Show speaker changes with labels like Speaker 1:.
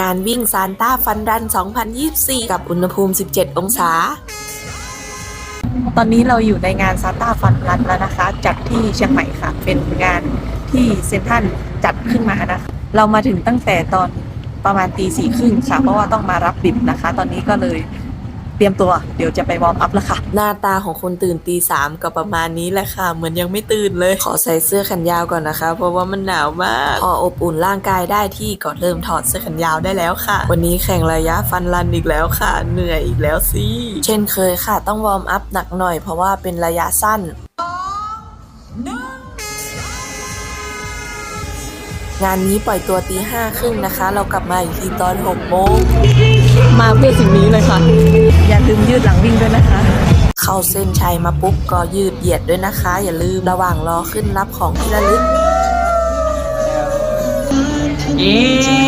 Speaker 1: งานวิ่งซานต้าฟันรัน 2024 กับอุณหภูมิ 17 องศา
Speaker 2: ตอนนี้เราอยู่ในงานซานต้าฟันรันแล้วนะคะ จัดที่เชียงใหม่ค่ะ เป็นงานที่เซนทันจัดขึ้นมานะคะ เรามาถึงตั้งแต่ตอนประมาณตีสี่ครึ่งค่ะ เพราะว่าต้องมารับบิบนะคะ ตอนนี้ก็เลย ตรียมตัวเดี๋ยวจะไปวอร์มอัพแล้วค่ะ
Speaker 1: หน้าตาของคนตื่นตีสามก็ประมาณนี้แหละค่ะ เหมือนยังไม่ตื่นเลย ขอใส่เสื้อแขนยาวก่อนนะคะ เพราะว่ามันหนาวมาก พออบอุ่นร่างกายได้ที่ก็เริ่มถอดเสื้อแขนยาวได้แล้วค่ะ วันนี้แข่งระยะฟันรันอีกแล้วค่ะ เหนื่อยอีกแล้วสิ เช่นเคยค่ะ ต้องวอร์มอัพหนักหน่อยเพราะว่าเป็นระยะสั้น งานนี้ปล่อยตัวตีห้าครึ่งนะคะ เรากลับมาอีกทีตอนหกโมง
Speaker 2: มาเพื่อสิ่งนี้เลยค่ะ อย่าลืมยืดหลังวิ่งด้วยนะคะ
Speaker 1: เข้าเส้นชัยมาปุ๊บก็ยืดเหยียดด้วยนะคะ อย่าลืมระหว่างรอขึ้นรับของที่ระลึก
Speaker 3: เย้